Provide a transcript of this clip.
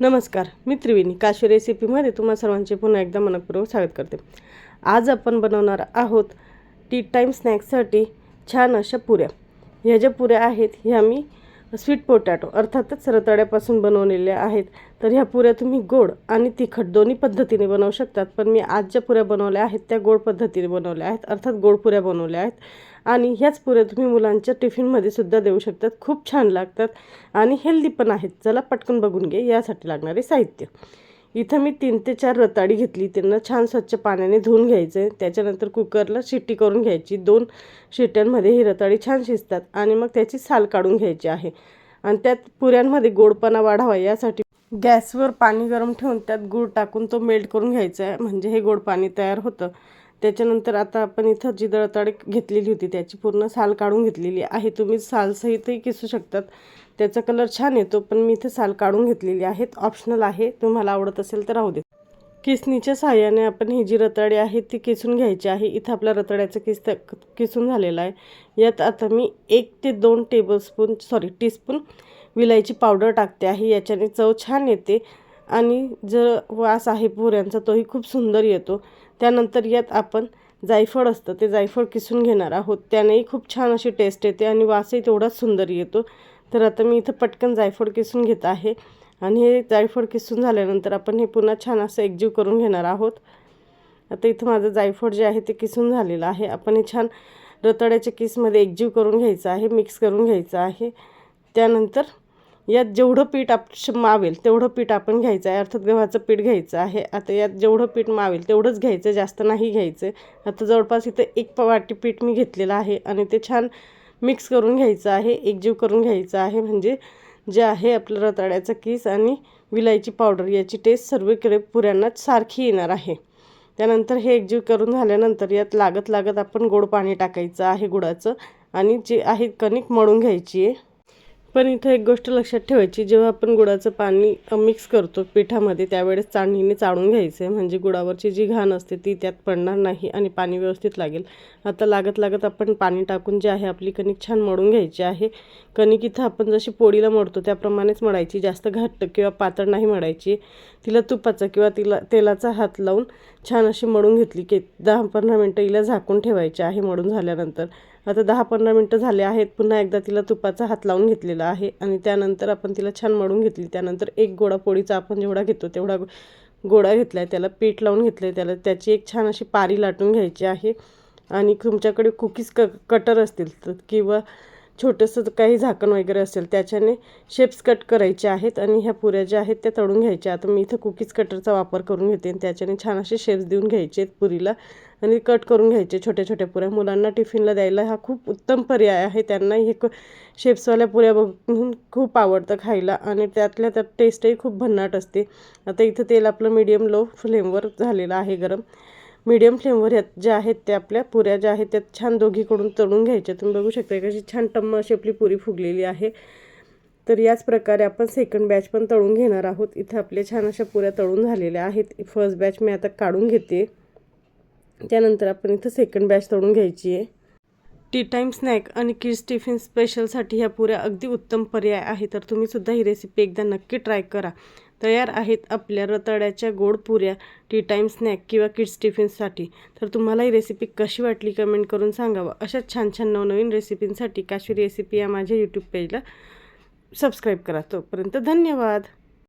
नमस्कार मी त्रिवेणी. काशी रेसिपीमध्ये तुम्हा सर्वांचे पुन्हा एकदा मनपूर्वक स्वागत करते. आज आपण बनवणार आहोत टी टाईम स्नॅक्ससाठी छान अशा पुऱ्या. ह्या ज्या पुऱ्या आहेत ह्या मी स्वीट पोटॅटो अर्थातच रताळ्यापासून बनवलेल्या आहेत. तर ह्या पुऱ्या तुम्ही गोड आणि तिखट दोन्ही पद्धतीने बनवू शकतात. पण मी आज ज्या पुऱ्या बनवल्या आहेत त्या गोड पद्धतीने बनवल्या आहेत. अर्थात गोड पुऱ्या बनवल्या आहेत. आणि ह्याच पुऱ्या तुम्ही मुलांच्या टिफिनमध्ये सुद्धा देऊ शकतात. खूप छान लागतात आणि हेल्दी पण आहेत. चला पटकन बघून घे यासाठी लागणारे साहित्य. इथं मी तीन ते चार रताळी घेतली. त्यांना छान स्वच्छ पाण्याने धुवून घ्यायचं त्याच्यानंतर कुकरला शिट्टी करून घ्यायची. दोन शिट्ट्यांमध्ये ही रताळी छान शिजतात आणि मग त्याची साल काढून घ्यायची आहे. आणि त्यात पुऱ्यांमध्ये गोडपणा वाढावा यासाठी गॅसवर पाणी गरम ठेवून त्यात गूळ टाकून तो मेल्ट करून घ्यायचा आहे. म्हणजे हे गोड पाणी तयार होतं. त्याच्यानंतर आता आपण इथं जी दळताड घेतलेली होती त्याची पूर्ण साल काढून घेतलेली आहे. तुम्ही सालसहितही किसू शकतात. त्याचा कलर छान येतो पण मी इथे साल काढून घेतलेली आहेत. ऑप्शनल आहे. तुम्हाला आवडत असेल तर राहू दे. किसणीच्या साहाय्याने आपण ही जी रताळी आहे ती किसून घ्यायची आहे. इथं आपला रताळ्याचं किस किसून झालेला आहे. यात आता मी एक ते दोन टेबलस्पून सॉरी टीस्पून विलायची पावडर टाकते आहे. याच्याने चव छान येते. आणि जर वास आहे पुऱ्यांचा तोही खूप सुंदर येतो. त्यानंतर यात आपण जायफळ असतं ते जायफळ किसून घेणार आहोत. त्यानेही खूप छान अशी टेस्ट येते आणि वासही तेवढाच सुंदर येतो. तर आता मी इथं पटकन जायफळ किसून घेत आहे. आणि हे जायफळ किसून झाल्यानंतर आपण हे पुन्हा छान असं एकजीव करून घेणार आहोत. आता इथं माझं जायफळ जे आहे ते किसून झालेलं आहे. आपण हे छान रताळ्याच्या किसमध्ये एकजीव करून घ्यायचं आहे मिक्स करून घ्यायचं आहे. त्यानंतर यात जेवढं पीठ आप मावेल तेवढं पीठ आपण घ्यायचं आहे. अर्थात गव्हाचं पीठ घ्यायचं आहे. आता यात जेवढं पीठ मावेल तेवढंच घ्यायचं जास्त नाही घ्यायचं. आता जवळपास इथं एक वाटी पीठ मी घेतलेलं आहे आणि ते छान मिक्स करून घ्यायचं आहे. एकजीव करून घ्यायचं आहे. म्हणजे जे आहे आपलं रताळ्याचं किस आणि विलायची पावडर याची टेस्ट सर्वीकडे पुऱ्यांना सारखी येणार आहे. त्यानंतर हे एकजीव करून झाल्यानंतर यात लागत लागत आपण गोड पाणी टाकायचं आहे गुळाचं आणि जे आहे कणिक मळून घ्यायची आहे. पण इथं एक गोष्ट लक्षात ठेवायची जेव्हा आपण गुळाचं पाणी मिक्स करतो पिठामध्ये त्यावेळेस चाळणीने चाळून घ्यायचं. आहे म्हणजे गुळावरची जी घाण असते ती त्यात पडणार नाही आणि पाणी व्यवस्थित लागेल. आता लागत लागत आपण पाणी टाकून जे आहे आपली कणिक छान मळून घ्यायची आहे. कणिक इथं आपण जशी पोळीला मळतो त्याप्रमाणेच मळायची. जास्त घट्ट किंवा पातळ नाही मळायची. तिला तुपाचा किंवा तिला तेलाचा हात लावून छान अशी मळून घेतली की दहा पंधरा मिनटं हिला झाकून ठेवायची आहे मळून झाल्यानंतर. आता दहा पंधरा मिनटं झाले आहेत पुन्हा एकदा तिला तुपाचा हात लावून घेतलेला आहे आणि त्यानंतर आपण तिला छान मळून घेतली. त्यानंतर एक गोडा पोळीचा आपण जेवढा घेतो तेवढा गोळा घेतला आहे त्याला पीठ लावून घेतलं आहे त्याला त्याची एक छान अशी पारी लाटून घ्यायची आहे. आणि तुमच्याकडे कुकीज क कटर असतील तर किंवा छोटंसं काही झाकण वगैरे असेल त्याच्याने शेप्स कट करायचे आहेत आणि ह्या पुऱ्या ज्या आहेत त्या तळून घ्यायच्या. आता मी इथं कुकीज कटरचा वापर करून घेते आणि त्याच्याने छान असे शेप्स देऊन घ्यायचे आहेत पुरीला आणि कट करून घ्यायचे छोट्या छोट्या पुऱ्या. मुलांना टिफिनला द्यायला हा खूप उत्तम पर्याय आहे. त्यांना हे क शेप्सवाल्या पुऱ्या बघून खूप आवडतं खायला आणि त्यातल्या त्यात टेस्टही खूप भन्नाट असते. आता इथं तेल आपलं मीडियम लो फ्लेमवर झालेलं आहे गरम. मीडियम फ्लेमवर यात ज्या आहेत त्या आपल्या पुऱ्या ज्या आहेत त्यात छान दोघीकडून तळून घ्यायच्या तुम्ही बघू शकता कशी छान टम्म अशी आपली पुरी फुगलेली आहे. तर याच प्रकारे आपण सेकंड बॅच पण तळून घेणार आहोत. इथं आपल्या छान अशा पुऱ्या तळून झालेल्या आहेत. फर्स्ट बॅच मी आता काढून घेते. त्यानंतर आपण इथं सेकंड बॅच तळून घ्यायची आहे. टी टाईम स्नॅक आणि किड्स टिफिन स्पेशलसाठी ह्या पुऱ्या अगदी उत्तम पर्याय आहे. तर तुम्हीसुद्धा ही रेसिपी एकदा नक्की ट्राय करा. तयार आहेत आपल्या रताळ्याच्या गोड पुऱ्या टी टाईम स्नॅक किंवा किड्स टिफिन्ससाठी तर तुम्हाला ही रेसिपी कशी वाटली कमेंट करून सांगावं. अशाच छान छान नवनवीन रेसिपींसाठी काश्मीरी रेसिपी या माझ्या यूट्यूब पेजला सबस्क्राईब करा. तोपर्यंत धन्यवाद!